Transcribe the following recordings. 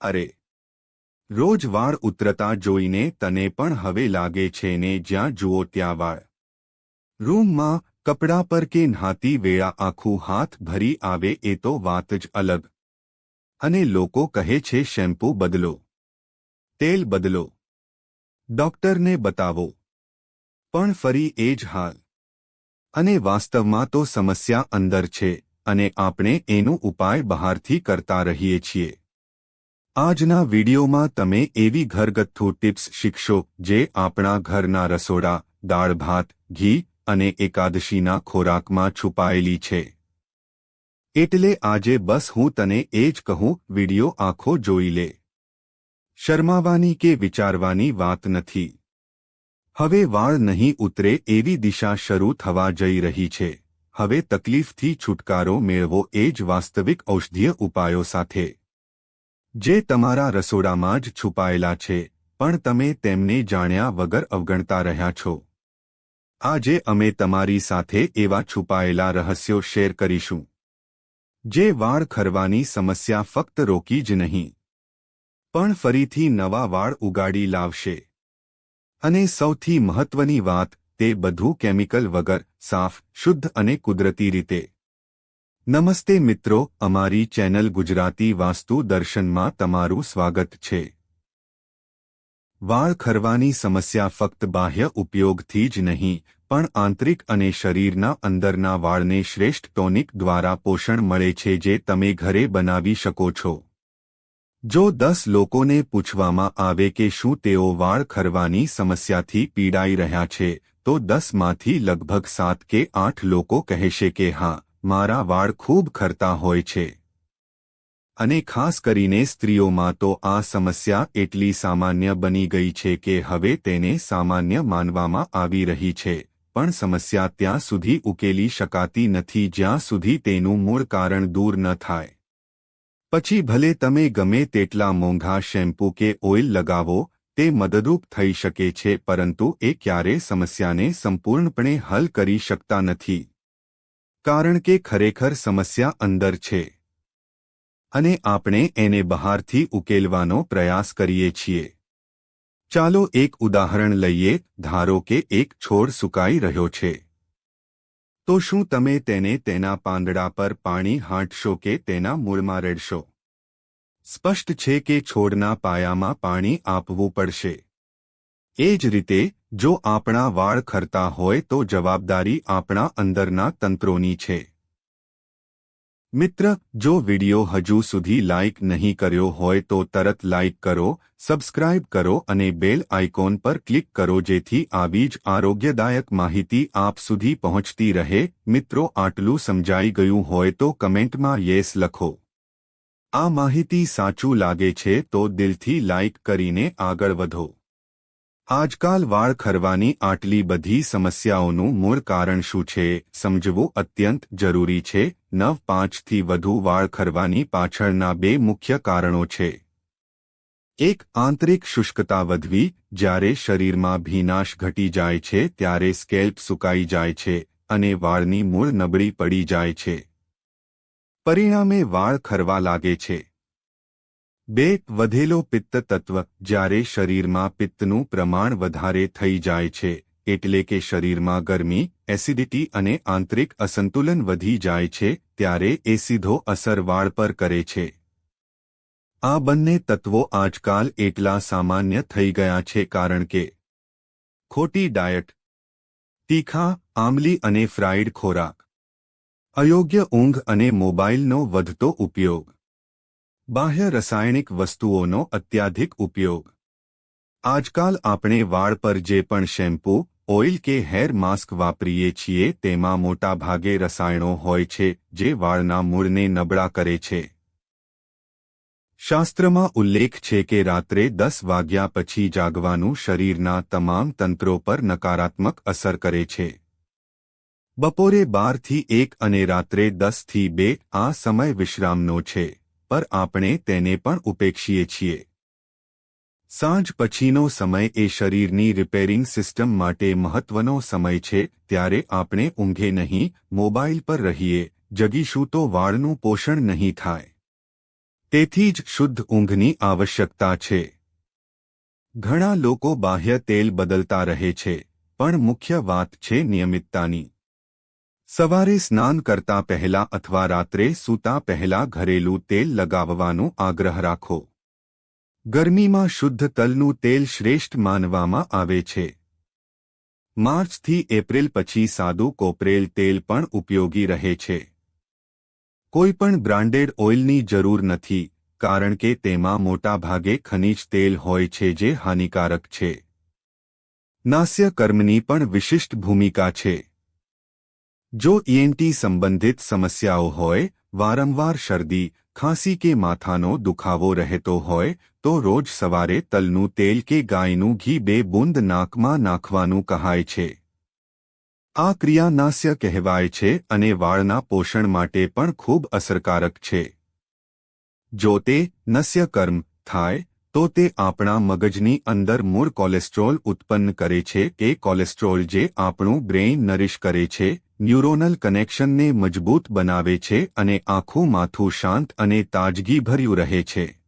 અરે, રોજ વાળ ઉતરતા જોઈને તને પણ હવે લાગે છે ને જ્યાં જુઓ ત્યાં વાળ. રૂમમાં કપડા પર કે નહાતી વેળા આખું હાથ ભરી આવે એ તો વાત જ અલગ. અને લોકો કહે છે શેમ્પૂ બદલો. તેલ બદલો. ડોક્ટરને બતાવો. પણ ફરી એ જ હાલ. અને વાસ્તવમાં તો સમસ્યા અંદર છે, અને આપણે એનો ઉપાય બહારથી કરતા રહીએ છીએ. આજના વિડીયોમાં તમે એવી ઘરગથ્થુ ટિપ્સ શીખશો જે આપણા ઘરના રસોડા, દાળ ભાત, ઘી અને એકાદશીના ખોરાકમાં છુપાયેલી છે. એટલે આજે બસ હું તને એ જ કહું, વીડિયો આખો જોઈ લે. શરમાવાની કે વિચારવાની વાત નથી. હવે વાળ નહીં ઉતરે એવી દિશા શરૂ થવા જઈ રહી છે. હવે તકલીફથી છુટકારો મેળવો એ જ વાસ્તવિક ઔષધીય ઉપાયો સાથે. જે તમારા રસોડામાં જ છુપાયેલા છે, પણ તમે તેમને જાણ્યા વગર અવગણતા રહ્યા છો. આજે અમે તમારી સાથે એવા છુપાયેલા રહસ્યો શેર કરીશું. જે વાળ ખરવાની સમસ્યા ફક્ત રોકી જ નહીં, પણ ફરીથી નવા વાળ ઉગાડી લાવશે. અને સૌથી મહત્વની વાત, તે બધું કેમિકલ વગર, સાફ, શુદ્ધ અને કુદરતી રીતે. નમસ્તે મિત્રો, અમારી ચેનલ ગુજરાતી વાસ્તુ દર્શનમાં તમારું સ્વાગત છે. વાળ ખરવાની સમસ્યા ફક્ત બાહ્ય ઉપયોગથી જ નહીં, પણ આંતરિક અને શરીરના અંદરના વાળને શ્રેષ્ઠ ટોનિક દ્વારા પોષણ મળે છે જે તમે ઘરે બનાવી શકો છો. જો દસ લોકોને પૂછવામાં આવે કે શું તેઓ વાળ ખરવાની સમસ્યાથી પીડાઈ રહ્યા છે, તો દસમાંથી લગભગ સાત કે આઠ લોકો કહેશે કે હા મારા વાળ ખૂબ ખરતા હોય છે. અને ખાસ કરીને સ્ત્રીઓમાં તો આ સમસ્યા એટલી સામાન્ય બની ગઈ છે કે હવે તેને સામાન્ય માનવામાં આવી રહી છે, પણ સમસ્યા ત્યાં સુધી ઉકેલી શકાતી નથી જ્યાં સુધી તેનું મૂળ કારણ દૂર ન થાય. પછી ભલે તમે ગમે તેટલા મોંઘા શેમ્પૂ કે ઓઇલ લગાવો, તે મદદરૂપ થઈ શકે છે, પરંતુ એ ક્યારે સમસ્યાને સંપૂર્ણપણે હલ કરી શકતા નથી. કારણ કે ખરેખર સમસ્યા અંદર છે. અને આપણે એને બહારથી ઉકેલવાનો પ્રયાસ કરીએ છીએ. ચાલો એક ઉદાહરણ લઈએ, ધારો કે એક છોડ સુકાઈ રહ્યો છે. તો શું તમે તેને તેના પાંદડા પર પાણી હાંટશો કે તેના મૂળમાં રેડશો? સ્પષ્ટ છે કે છોડના પાયામાં પાણી આપવું પડશે. એ જ રીતે જો આપણા વાળ ખરતા હોય તો જવાબદારી આપણા અંદરના તંત્રોની છે. મિત્ર, જો વિડિયો હજુ સુધી લાઇક નહીં કર્યો હોય તો તરત લાઇક કરો, સબસ્ક્રાઇબ કરો અને બેલ આઇકોન પર ક્લિક કરો જેથી આવી જ આરોગ્યદાયક માહિતી આપ સુધી પહોંચતી રહે. મિત્રો, આટલું સમજાઈ ગયું હોય તો કમેન્ટમાં યેસ લખો. આ માહિતી સાચું લાગે છે તો દિલથી લાઇક કરીને આગળ વધો. આજકાલ વાળ ખરવાની આટલી બધી સમસ્યાઓનું મૂળ કારણ શું છે? સમજવું અત્યંત જરૂરી છે. નવ પાંચથી વધુ વાળ ખરવાની પાછળના બે મુખ્ય કારણો છે. એક, આંતરિક શુષ્કતા વધવી. જ્યારે શરીરમાં ભીનાશ ઘટી જાય છે, ત્યારે સ્કેલ્પ સુકાઈ જાય છે અને વાળની મૂળ નબળી પડી જાય છે. પરિણામે વાળ ખરવા લાગે છે. બે વધેલો પિત્ત તત્વ જ્યારે શરીરમાં પિત્તનું પ્રમાણ વધારે થઈ જાય છે, એટલે કે શરીરમાં ગરમી, એસિડિટી અને આંતરિક અસંતુલન વધી જાય છે, ત્યારે એ સીધો અસર વાળ પર કરે છે. આ બંને તત્વો આજકાલ એટલા સામાન્ય થઈ ગયા છે કારણ કે ખોટી ડાયટ, તીખા આમલી અને ફ્રાઈડ ખોરાક, અયોગ્ય ઊંઘ અને મોબાઈલનો વધતો ઉપયોગ બાહ્ય રાસાયણિક વસ્તુઓનો અત્યાધિક ઉપયોગ. આજકાલ આપણે વાળ પર જે પણ શેમ્પૂ, ઓઇલ કે હેર માસ્ક વાપરીએ છીએ તેમાં મોટા ભાગે રસાયણો હોય છે જે વાળના મૂળને નબળા કરે છે. શાસ્ત્રમાં ઉલ્લેખ છે કે રાત્રે દસ વાગ્યા પછી જાગવાનું શરીરના તમામ તંત્રો પર નકારાત્મક અસર કરે છે. બપોરે બારથી એક અને રાત્રે દસથી બે આ સમય વિશ્રામનો છે. પર આપણે તેને પણ ઉપેક્ષીએ છીએ. સાંજ પછીનો સમય એ શરીરની રિપેરિંગ સિસ્ટમ માટે મહત્વનો સમય છે, ત્યારે આપણે ઊંઘે નહીં, મોબાઈલ પર રહીએ, જગીશું તો વાળનું પોષણ નહીં થાય. તેથી જ શુદ્ધ ઊંઘની આવશ્યકતા છે. ઘણા લોકો બાહ્ય તેલ બદલતા રહે છે, પણ મુખ્ય વાત છે નિયમિતતાની. સવારે સ્નાન કરતા પહેલા અથવા રાત્રે સૂતા પહેલા ઘરેલું તેલ લગાવવાનો આગ્રહ રાખો. ગરમીમાં શુદ્ધ તલનું તેલ શ્રેષ્ઠ માનવામાં આવે છે. માર્ચથી એપ્રિલ પછી સાદું કોપરેલ તેલ પણ ઉપયોગી રહે છે. કોઈપણ બ્રાન્ડેડ ઓઇલની જરૂર નથી, કારણ કે તેમાં મોટાભાગે ખનિજ તેલ હોય છે જે હાનિકારક છે. નાસ્ય કર્મની પણ વિશિષ્ટ ભૂમિકા છે. જો ઈએનટી સંબંધિત સમસ્યાઓ હોય, વારંવાર શરદી, ખાંસી કે માથાનો દુખાવો રહેતો હોય, તો રોજ સવારે તલનું તેલ કે ગાયનું ઘી બે બૂંદ નાકમાં નાખવાનું કહાય છે. આ ક્રિયા નાસ્ય કહેવાય છે અને વાળના પોષણ માટે પણ ખૂબ અસરકારક છે. જો તે નસ્ય કર્મ થાય, તો તે આપણા મગજની અંદર મૂળ કોલેસ્ટ્રોલ ઉત્પન્ન કરે છે કે કોલેસ્ટ્રોલ જે આપણું બ્રેઇન નરીશ કરે છે ન્યુરોનલ કનેક્શનને મજબૂત બનાવે છે અને આખું માથું શાંત અને તાજગીભર્યું રહે છે.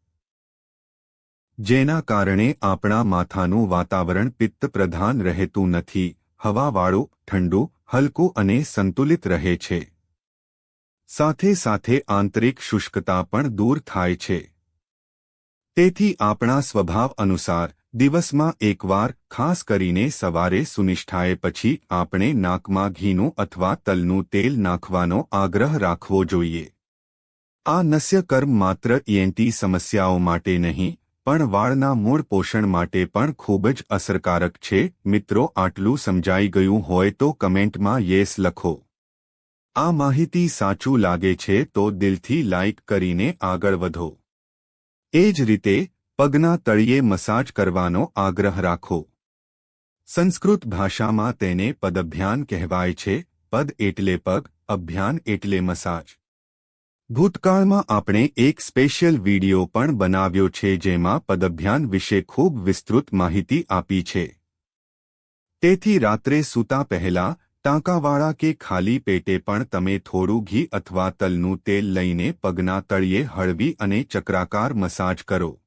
જેના કારણે આપણા માથાનું વાતાવરણ પિત્ત પ્રધાન રહેતું નથી, હવાવાળું, ઠંડુ, હલકું અને સંતુલિત રહે છે. સાથે સાથે આંતરિક શુષ્કતા પણ દૂર થાય છે. તેથી આપણા સ્વભાવ અનુસાર દિવસમાં એકવાર, ખાસ કરીને સવારે સુનિષ્ઠાએ પછી, આપણે નાકમાં ઘીનું અથવા તલનું તેલ નાખવાનો આગ્રહ રાખવો જોઈએ. આ નસ્ય કર્મ માત્ર ઈએનટી સમસ્યાઓ માટે નહીં, પણ વાળના મૂળ પોષણ માટે પણ ખૂબ જ અસરકારક છે. મિત્રો, આટલું સમજાઈ ગયું હોય તો કમેન્ટમાં યેસ લખો. આ માહિતી સાચું લાગે છે તો દિલથી લાઇક કરીને આગળ વધો. એ જ રીતે પગના તળિયે મસાજ કરવાનો આગ્રહ રાખો. સંસ્કૃત ભાષામાં તેને પદભ્યાન કહેવાય છે, પદ એટલે પગ, અભ્યાન એટલે મસાજ. ભૂતકાળમાં આપણે એક સ્પેશિયલ વિડિયો પણ બનાવ્યો છે જેમાં પદભ્યાન વિશે ખૂબ વિસ્તૃત માહિતી આપી છે. તેથી રાત્રે સૂતા પહેલા ટાંકાવાળા કે ખાલી પેટે પણ તમે થોડું ઘી અથવા તલનું તેલ લઈને પગના તળિયે હળવી અને ચક્રાકાર મસાજ કરો.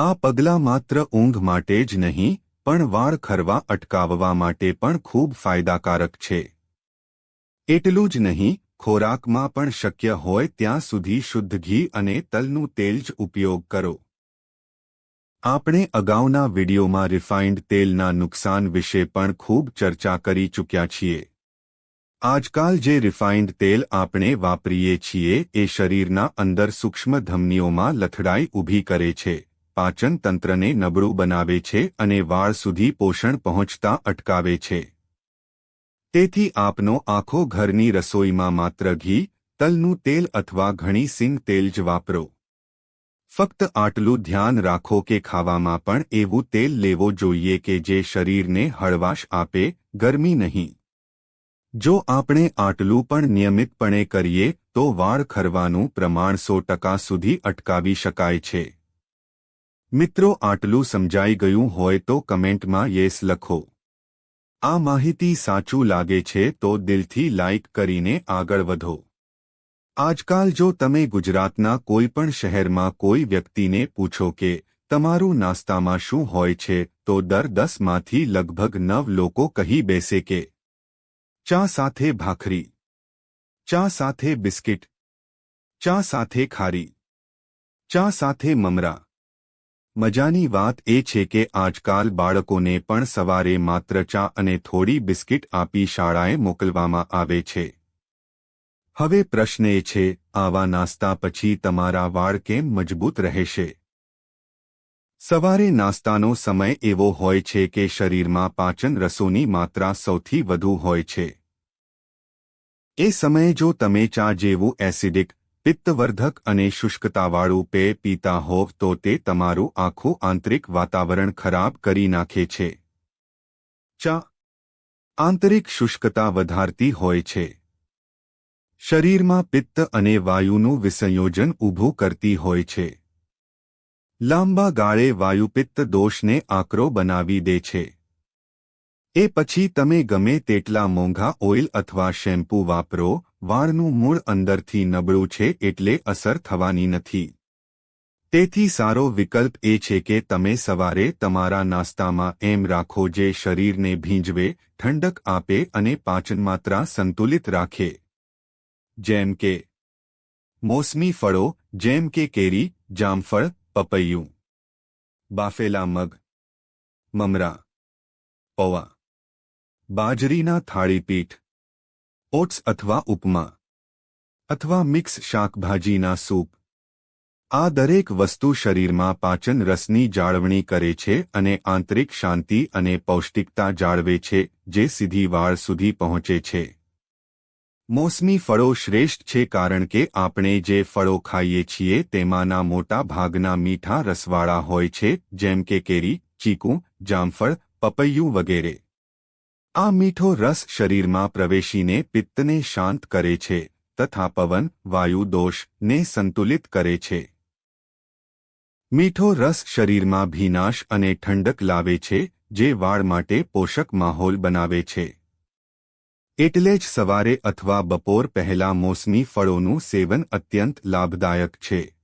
આ પગલાં માત્ર ઊંઘ માટે જ નહીં, પણ વાળ ખરવા, અટકાવવા માટે પણ ખૂબ ફાયદાકારક છે. એટલું જ નહીં, ખોરાકમાં પણ શક્ય હોય ત્યાં સુધી શુદ્ધ ઘી અને તલનું તેલ જ ઉપયોગ કરો. આપણે અગાઉના વિડીયોમાં રિફાઇન્ડ તેલના નુકસાન વિશે પણ ખૂબ ચર્ચા કરી ચૂક્યા છીએ. આજકાલ જે રિફાઇન્ડ તેલ આપણે વાપરીએ છીએ એ શરીરના અંદર સૂક્ષ્મ ધમનીઓમાં લથડાઈ ઊભી કરે છે. પાચન તંત્રને નબળું બનાવે છે અને વાળ સુધી પોષણ પહોંચતા અટકાવે છે. તેથી આપનો આખો ઘરની રસોઈમાં માત્ર ઘી, તલનું તેલ અથવા ઘણી સિંગ તેલ જ વાપરો. ફક્ત આટલું ધ્યાન રાખો કે ખાવામાં પણ એવું તેલ લેવો જોઈએ કે જે શરીરને હળવાશ આપે, ગરમી નહીં. જો આપણે આટલું પણ નિયમિતપણે કરીએ, તો વાળ ખરવાનું પ્રમાણ સો ટકા સુધી અટકાવી શકાય છે. મિત્રો આટલું સમજાઈ ગયું હોય તો કમેન્ટમાં યેસ લખો. આ માહિતી સાચું લાગે છે તો દિલથી લાઇક કરીને આગળ વધો. આજકાલ જો તમે ગુજરાતના કોઈ પણ શહેરમાં કોઈ વ્યક્તિને પૂછો કે, તમારું નાસ્તામાં શું હોય છે? તો દર દસમાંથી લગભગ નવ લોકો કહી બેસે કે, ચા સાથે ભાખરી, ચા સાથે બિસ્કિટ, ચા સાથે ખારી, ચા સાથે મમરા. મજાની વાત એ છે કે આજકાલ બાળકોને પણ સવારે માત્ર ચા અને થોડી બિસ્કિટ આપી શાળાએ મોકલવામાં આવે છે. હવે પ્રશ્ન એ છે, આવા નાસ્તા પછી તમારા વાળ કેમ મજબૂત રહેશે? સવારે નાસ્તાનો સમય એવો હોય છે કે શરીરમાં પાચન રસોની માત્રા સૌથી વધુ હોય છે. એ સમયે જો તમે ચા જેવું એસિડિક પિત્તવર્ધક અને શુષ્કતાવાળું પેય પીતા હોવ તો તે તમારું આખું આંતરિક વાતાવરણ ખરાબ કરી નાખે છે. ચા. આંતરિક શુષ્કતા વધારતી હોય છે. શરીરમાં પિત્ત અને વાયુનું વિસંયોજન ઊભું કરતી હોય છે. લાંબા ગાળે વાયુપિત્ત દોષને આકરો બનાવી દે છે. એ પછી તમે ગમે તેટલા મોંઘા ઓઇલ અથવા શેમ્પૂ વાપરો વાળનું મૂળ અંદરથી નબળું છે એટલે અસર થવાની નથી. તેથી સારો વિકલ્પ એ છે કે તમે સવારે તમારા નાસ્તામાં એમ રાખો જે શરીરને ભીંજવે, ઠંડક આપે અને પાચનમાત્રા સંતુલિત રાખે. જેમ કે, મોસમી ફળો, જેમ કે કેરી, જામફળ, પપૈયું. બાફેલા મગ. મમરા. પૌવા. બાજરીના થાળીપીઠ. ઓટ્સ અથવા ઉપમા. અથવા મિક્સ શાકભાજીના સૂપ. આ દરેક વસ્તુ શરીરમાં પાચન રસની જાળવણી કરે છે અને આંતરિક શાંતિ અને પૌષ્ટિકતા જાળવે છે, જે સીધી વાળ સુધી પહોંચે છે. મોસમી ફળો શ્રેષ્ઠ છે કારણ કે આપણે જે ફળો ખાઈએ છીએ તેમાંના મોટા ભાગના મીઠા રસવાળા હોય છે, જેમ કે કેરી, ચીકુ, જામફળ, પપૈયું વગેરે. આ મીઠો રસ શરીરમાં પ્રવેશીને પિત્તને શાંત કરે છે, તથા પવન, વાયુ દોષને સંતુલિત કરે છે. મીઠો રસ શરીરમાં ભીનાશ અને ઠંડક લાવે છે, જે વાળ માટે પોષક માહોલ બનાવે છે. એટલે જ સવારે અથવા બપોર પહેલા મોસમી ફળોનું સેવન અત્યંત લાભદાયક છે.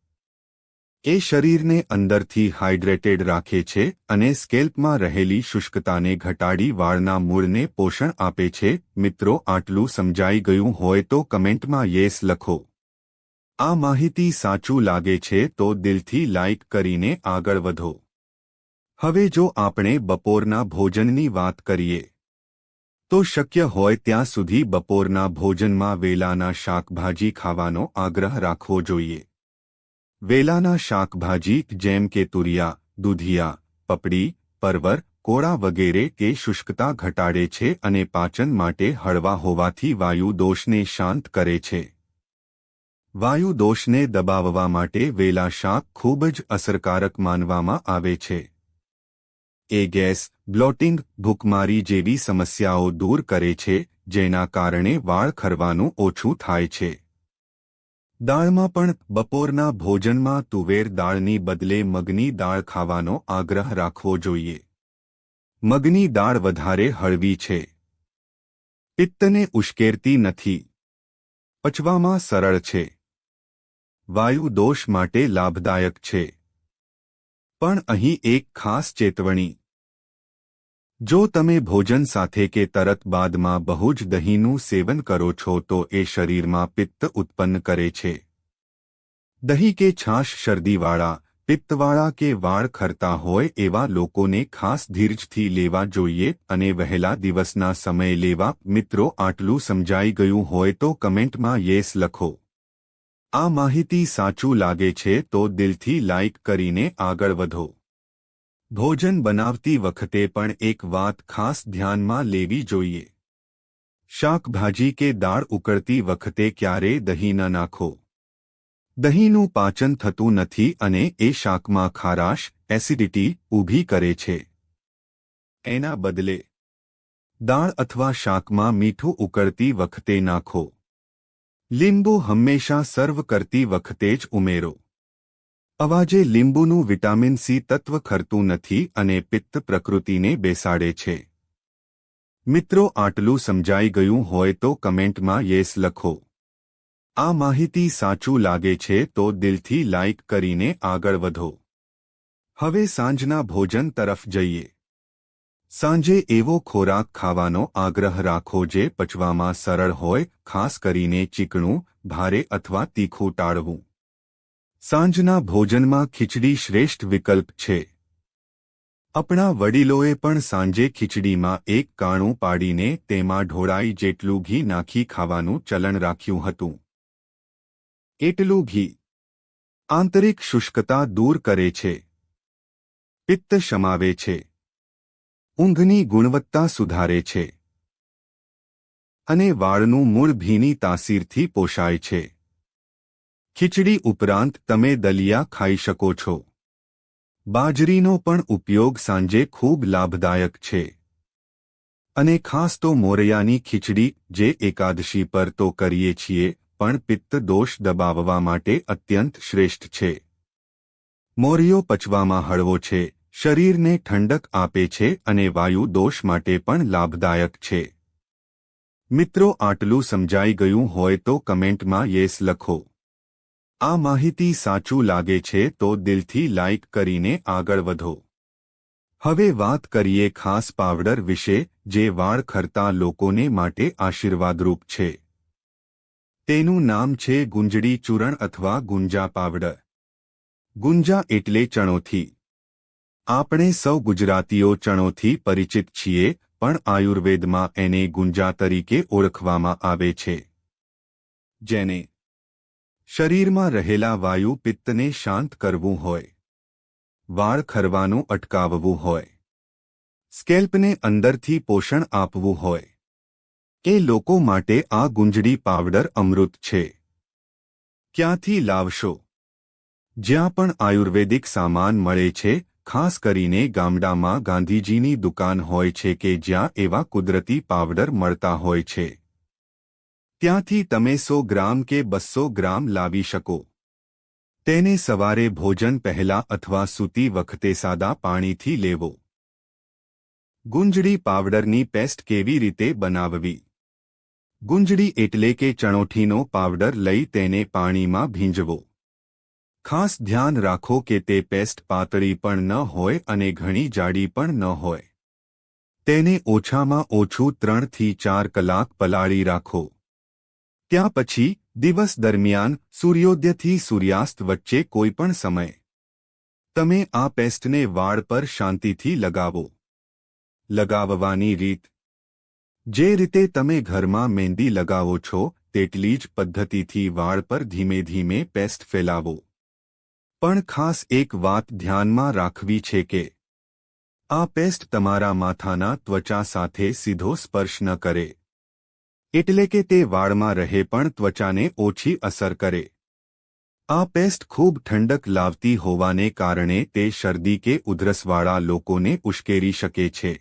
એ શરીરને અંદરથી હાઇડ્રેટેડ રાખે છે અને સ્કેલ્પમાં રહેલી શુષ્કતાને ઘટાડી વાળના મૂળને પોષણ આપે છે. મિત્રો, આટલું સમજાઈ ગયું હોય તો કમેન્ટમાં યેસ લખો. આ માહિતી સાચું લાગે છે તો દિલથી લાઇક કરીને આગળ વધો. હવે જો આપણે બપોરના ભોજનની વાત કરીએ, તો શક્ય હોય ત્યાં સુધી બપોરના ભોજનમાં વેલાના શાકભાજી ખાવાનો આગ્રહ રાખવો જોઈએ. વેલાના શાકભાજી જેમ કે તુરિયા, દૂધિયા, પપડી, પરવર, કોળા વગેરે કે શુષ્કતા ઘટાડે છે અને પાચન માટે હળવા હોવાથી વાયુ દોષને શાંત કરે છે. વાયુ દોષને દબાવવા માટે વેલા શાક ખૂબ જ અસરકારક માનવામાં આવે છે. એ ગેસ, બ્લોટિંગ, ભૂખમારી જેવી સમસ્યાઓ દૂર કરે છે, જેના કારણે વાળ ખરવાનું ઓછું થાય છે. દાળમાં પણ બપોરના ભોજનમાં તુવેર દાળની બદલે મગની દાળ ખાવાનો આગ્રહ રાખવો જોઈએ. મગની દાળ વધારે હળવી છે. પિત્તને ઉશ્કેરતી નથી. પચવામાં સરળ છે. વાયુ દોષ માટે લાભદાયક છે. પણ અહીં એક ખાસ ચેતવણી. જો તમે ભોજન સાથે કે તરત બાદમાં બહુ જ દહીંનું સેવન કરો છો તો એ શરીરમાં પિત્ત ઉત્પન્ન કરે છે. દહીં કે છાશ શરદીવાળા, પિત્તવાળા કે વાળ ખરતા હોય એવા લોકોને ખાસ ધીરજથી લેવા જોઈએ અને વહેલા દિવસના સમય લેવા મિત્રો આટલું સમજાઈ ગયું હોય તો કમેન્ટમાં યેસ લખો. આ માહિતી સાચું લાગે છે તો દિલથી લાઇક કરીને આગળ વધો. ભોજન બનાવતી વખતે પણ એક વાત ખાસ ધ્યાનમાં લેવી જોઈએ. શાકભાજી કે દાળ ઉકળતી વખતે ક્યારે દહીં ન નાખો? દહીંનું પાચન થતું નથી અને એ શાકમાં ખારાશ, એસિડિટી ઊભી કરે છે. એના બદલે, દાળ અથવા શાકમાં મીઠું ઉકળતી વખતે નાખો. લીંબુ હંમેશા સર્વ કરતી વખતે જ ઉમેરો. અવાજે લીંબુનું વિટામિન સી તત્વ ખરતું નથી અને પિત્ત પ્રકૃતિને બેસાડે છે. મિત્રો, આટલું સમજાઈ ગયું હોય તો કમેન્ટમાં યેસ લખો. આ માહિતી સાચું લાગે છે તો દિલથી લાઇક કરીને આગળ વધો. હવે સાંજના ભોજન તરફ જઈએ. સાંજે એવો ખોરાક ખાવાનો આગ્રહ રાખો જે પચવામાં સરળ હોય, ખાસ કરીને ચીકણું, ભારે અથવા તીખું ટાળવું. સાંજના ભોજનમાં ખીચડી શ્રેષ્ઠ વિકલ્પ છે. આપણા વડીલોએ પણ સાંજે ખીચડીમાં એક કાણું પાડીને તેમાં ઢોળાઈ જેટલું ઘી નાખી ખાવાનું ચલણ રાખ્યું હતું. એટલું ઘી આંતરિક શુષ્કતા દૂર કરે છે. પિત્ત શમાવે છે. ઊંઘની ગુણવત્તા સુધારે છે. અને વાળનું મૂળ ભીની તાસીરથી પોષાય છે. ખીચડી ઉપરાંત તમે દલિયા ખાઈ શકો છો. બાજરીનો પણ ઉપયોગ સાંજે ખૂબ લાભદાયક છે. અને ખાસ તો મોરૈયાની ખીચડી જે એકાદશી પર તો કરીએ છીએ, પણ પિત્ત દોષ દબાવવા માટે અત્યંત શ્રેષ્ઠ છે. મોરિયો પચવામાં હળવો છે, શરીરને ઠંડક આપે છે અને વાયુ દોષ માટે પણ લાભદાયક છે. મિત્રો આટલું સમજાઈ ગયું હોય તો કમેન્ટમાં યેસ લખો. આ માહિતી સાચું લાગે છે તો દિલથી લાઇક કરીને આગળ વધો. હવે વાત કરીએ ખાસ પાવડર વિશે, જે વાળ ખરતા લોકોને માટે આશીર્વાદરૂપ છે. તેનું નામ છે ગુંજડી ચૂરણ અથવા ગુંજા પાવડર. ગુંજા એટલે ચણોથી. આપણે સૌ ગુજરાતીઓ ચણોથી પરિચિત છીએ, પણ આયુર્વેદમાં એને ગુંજા તરીકે ઓળખવામાં આવે છે. જેને શરીરમાં રહેલા વાયુ પિત્તને શાંત કરવું હોય. વાળ ખરવાનું અટકાવવું હોય. સ્કેલ્પને અંદરથી પોષણ આપવું હોય. એ લોકો માટે આ ગુંજડી પાવડર અમૃત છે. ક્યાંથી લાવશો? જ્યાં પણ આયુર્વેદિક સામાન મળે છે, ખાસ કરીને ગામડામાં ગાંધીજીની દુકાન હોય છે કે જ્યાં એવા કુદરતી પાવડર મળતા હોય છે. ત્યાંથી તમે સો ગ્રામ કે બસો ગ્રામ લાવી શકો. તેને સવારે ભોજન પહેલા અથવા સૂતી વખતે સાદા પાણીથી લેવો. ગુંજડી પાવડરની પેસ્ટ કેવી રીતે બનાવવી? ગુંજડી એટલે કે ચણોઠીનો પાવડર લઈ તેને પાણીમાં ભીંજવો. ખાસ ધ્યાન રાખો કે તે પેસ્ટ પાતળી પણ ન હોય અને ઘણી જાડી પણ ન હોય. તેને ઓછામાં ઓછું ત્રણથી ચાર કલાક પલાળી રાખો. ત્યાં પછી દિવસ દરમિયાન સૂર્યોદયથી સૂર્યાસ્ત વચ્ચે કોઈપણ સમય. તમે આ પેસ્ટને વાળ પર શાંતિથી લગાવો. લગાવવાની રીત. જે રીતે તમે ઘરમાં મહેંદી લગાવો છો, તેટલી જ પદ્ધતિથી વાળ પર ધીમે ધીમે પેસ્ટ ફેલાવો. પણ ખાસ એક વાત ધ્યાનમાં રાખવી છે કે, આ પેસ્ટ તમારા માથાના ત્વચા સાથે સીધો સ્પર્શ ન કરે. એટલે કે તે વાળમાં રહે પણ ત્વચાને ઓછી અસર કરે. આ પેસ્ટ ખૂબ ઠંડક લાવતી હોવાને કારણે તે શરદી કે ઉધરસવાળા લોકોને ઉશ્કેરી શકે છે.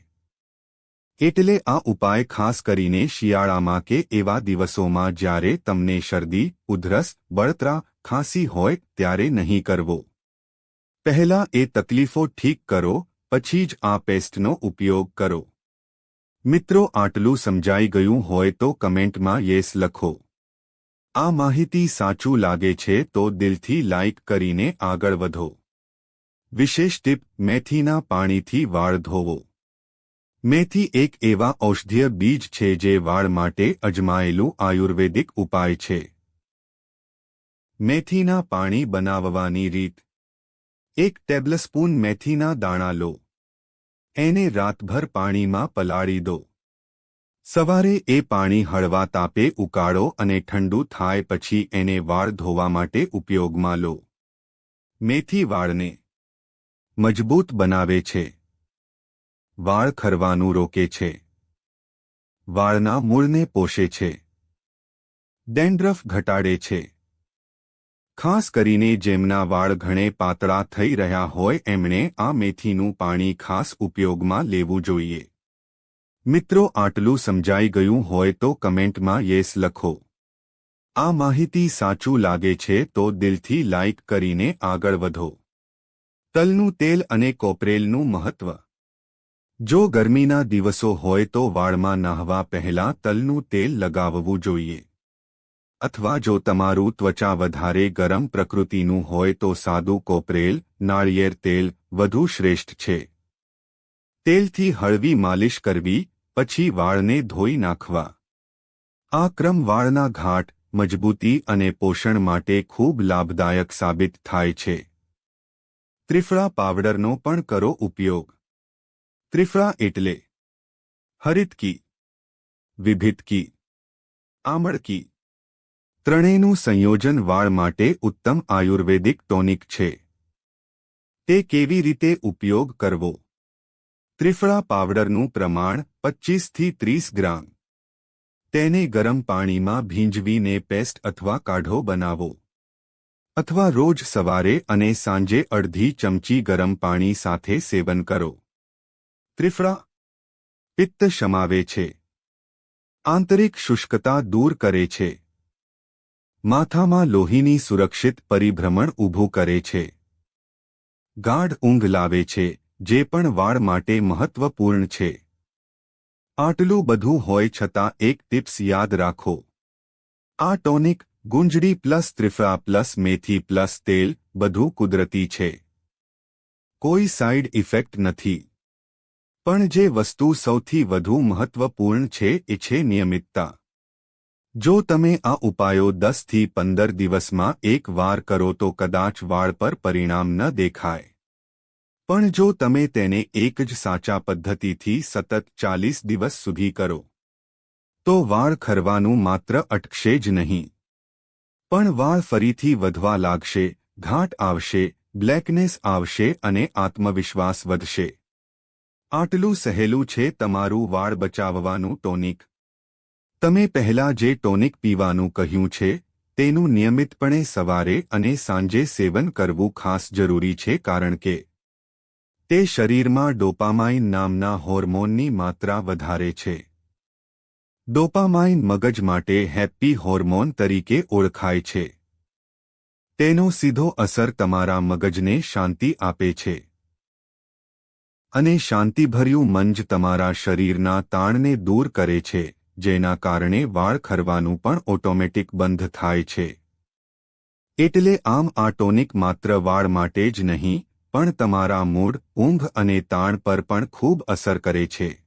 એટલે આ ઉપાય ખાસ કરીને શિયાળામાં કે એવા દિવસોમાં જ્યારે તમને શરદી, ઉધરસ, બળતરા ખાંસી હોય ત્યારે નહીં કરવો. પહેલા એ તકલીફો ઠીક કરો, પછી જ આ પેસ્ટનો ઉપયોગ કરો. મિત્રો આટલું સમજાઈ ગયું હોય તો કમેન્ટમાં યેસ લખો. આ માહિતી સાચું લાગે છે તો દિલથી લાઇક કરીને આગળ વધો. વિશેષ ટીપ, મેથીના પાણીથી વાળ ધોવો. મેથી એક એવા ઔષધીય બીજ છે જે વાળ માટે અજમાયેલું આયુર્વેદિક ઉપાય છે. મેથીના પાણી બનાવવાની રીત. એક ટેબલસ્પૂન મેથીના દાણા લો. એને રાતભર પાણીમાં પલાળી દો. સવારે એ પાણી હળવા તાપે ઉકાળો અને ઠંડુ થાય પછી એને વાળ ધોવા માટે ઉપયોગમાં લો. મેથી વાળને મજબૂત બનાવે છે. વાળ ખરવાનું રોકે છે. વાળના મૂળને પોષે છે. ડેન્ડ્રફ ઘટાડે છે. ખાસ કરીને જેમના વાળ ઘણે પાતળા થઈ રહ્યા હોય એમણે આ મેથીનું પાણી ખાસ ઉપયોગમાં લેવું જોઈએ. મિત્રો આટલું સમજાઈ ગયું હોય તો કમેન્ટમાં યેસ લખો. આ માહિતી સાચું લાગે છે તો દિલથી લાઇક કરીને આગળ વધો. તલનું તેલ અને કોપરેલનું મહત્વ. જો ગરમીના દિવસો હોય તો વાળમાં નાહવા પહેલાં તલનું તેલ લગાવવું જોઈએ. અથવા જો તમારું ત્વચા વધારે ગરમ પ્રકૃતિનું હોય તો સાદું કોપરેલ, નાળિયેર તેલ વધુ શ્રેષ્ઠ છે. તેલથી હળવી માલિશ કરવી, પછી વાળને ધોઈ નાખવા. આ ક્રમ વાળના ઘાટ, મજબૂતી અને પોષણ માટે ખૂબ લાભદાયક સાબિત થાય છે. ત્રિફળા પાવડરનો પણ કરો ઉપયોગ. ત્રિફળા એટલે હરિતકી, વિભિતકી, આમળકી ત્રણેયનું સંયોજન વાળ માટે ઉત્તમ આયુર્વેદિક ટોનિક છે. તે કેવી રીતે ઉપયોગ કરવો? ત્રિફળા પાવડરનું પ્રમાણ પચ્ચીસથી ત્રીસ ગ્રામ. તેને ગરમ પાણીમાં ભીંજવીને પેસ્ટ અથવા કાઢો બનાવો. અથવા રોજ સવારે અને સાંજે અડધી ચમચી ગરમ પાણી સાથે સેવન કરો. ત્રિફળા પિત્ત શમાવે છે. આંતરિક શુષ્કતા દૂર કરે છે. માથામાં લોહીની સુરક્ષિત પરિભ્રમણ ઊભું કરે છે. ગાઢ ઊંઘ લાવે છે, જે પણ વાળ માટે મહત્વપૂર્ણ છે. આટલું બધું હોય છતાં એક ટિપ્સ યાદ રાખો. આ ટોનિક ગુંજડી પ્લસ ત્રિફળા પ્લસ મેથી પ્લસ તેલ બધું કુદરતી છે. કોઈ સાઇડ ઇફેક્ટ નથી. પણ જે વસ્તુ સૌથી વધુ મહત્વપૂર્ણ છે, એ છે નિયમિતતા. જો તમે આ ઉપાયો દસથી પંદર દિવસમાં એક વાર કરો તો કદાચ વાળ પર પરિણામ ન દેખાય. પણ જો તમે તેને એક જ સાચા પદ્ધતિથી સતત ચાલીસ દિવસ સુધી કરો, તો વાળ ખરવાનું માત્ર અટકશે જ નહીં. પણ વાળ ફરીથી વધવા લાગશે, ઘાટ આવશે, બ્લેકનેસ આવશે અને આત્મવિશ્વાસ વધશે. આટલું સહેલું છે તમારું વાળ બચાવવાનું ટોનિક. તમે પહેલા જે ટોનિક પીવાનું કહ્યું છે, તેનું નિયમિતપણે સવારે અને સાંજે સેવન કરવું ખાસ જરૂરી છે કારણ કે તે શરીરમાં ડોપામાઇન નામના હોર્મોનની માત્રા વધારે છે. ડોપામાઇન મગજ માટે હેપ્પી હોર્મોન તરીકે ઓળખાય છે. તેનો સીધો અસર તમારા મગજને શાંતિ આપે છે. અને શાંતિભર્યું મન જ તમારા શરીરના તાણને દૂર કરે છે. જેના કારણે વાળ ખરવાનું પણ ઓટોમેટિક બંધ થાય છે. એટલે આમ આ ટોનિક માત્ર વાળ માટે જ નહીં, પણ તમારા મૂડ, ઊંઘ અને તાણ પર પણ ખૂબ અસર કરે છે.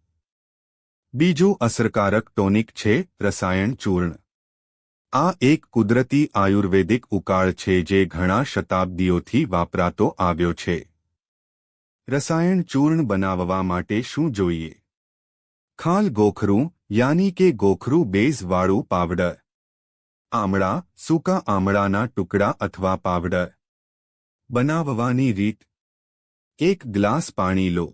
બીજું અસરકારક ટોનિક છે રસાયણ ચૂર્ણ. આ એક કુદરતી આયુર્વેદિક ઉકાળ છે જે ઘણા શતાબ્દીઓથી વાપરાતો આવ્યો છે. રસાયણ ચૂર્ણ બનાવવા માટે શું જોઈએ? ખાલ ગોખરું યાની કે ગોખરું બેઝવાળું પાવડર આમળા સૂકા આમળાના ટુકડા અથવા પાવડર બનાવવાની રીત એક ગ્લાસ પાણી લો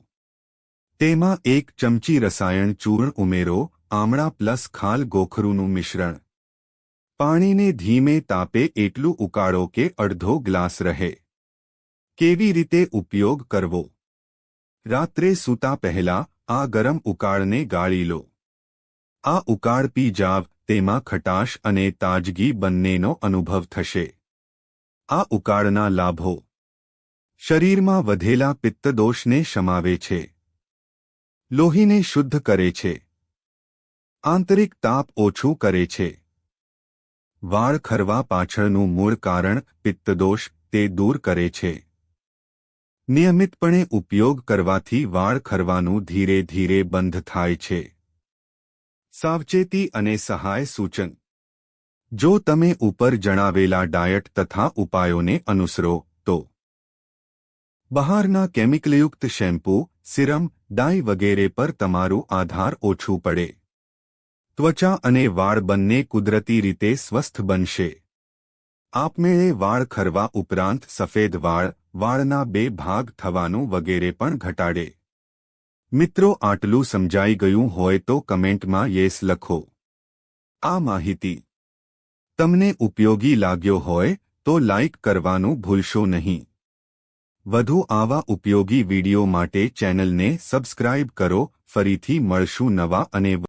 તેમાં એક ચમચી રસાયણ ચૂર્ણ ઉમેરો આમળા પ્લસ ખાલ ગોખરુનું મિશ્રણ પાણીને ધીમે તાપે એટલું ઉકાળો કે અડધો ગ્લાસ રહે કેવી રીતે ઉપયોગ કરવો રાત્રે સૂતા પહેલા આ ગરમ ઉકાળને ગાળી લો. આ ઉકાળ પી જાવ, તેમાં ખટાશ અને તાજગી બંનેનો અનુભવ થશે. આ ઉકાળના લાભો. શરીરમાં વધેલા પિત્તદોષને શમાવે છે. લોહીને શુદ્ધ કરે છે. આંતરિક તાપ ઓછું કરે છે. વાળ ખરવા પાછળનું મૂળ કારણ પિત્તદોષ, તે દૂર કરે છે. નિયમિતપણે ઉપયોગ કરવાથી વાળ ખરવાનું ધીરે ધીરે બંધ થાય છે. સાવચેતી અને સહાય સૂચન. જો તમે ઉપર જણાવેલા ડાયટ તથા ઉપાયોને અનુસરો, તો બહારના કેમિકલયુક્ત શેમ્પૂ, સિરમ, ડાઈ વગેરે પર તમારું આધાર ઓછું પડે. ત્વચા અને વાળ બંને કુદરતી રીતે સ્વસ્થ બનશે. આપમેળે વાળ ખરવા ઉપરાંત સફેદ વાળ વાળના બે ભાગ થવાનું વગેરે પણ ઘટાડે. મિત્રો આટલું સમજાઈ ગયું હોય તો કમેન્ટમાં યેસ લખો. આ માહિતી તમને ઉપયોગી લાગ્યો હોય તો લાઇક કરવાનું ભૂલશો નહીં. વધુ આવા ઉપયોગી વિડિયો માટે ચેનલને સબસ્ક્રાઇબ કરો, ફરીથી મળશું નવા અને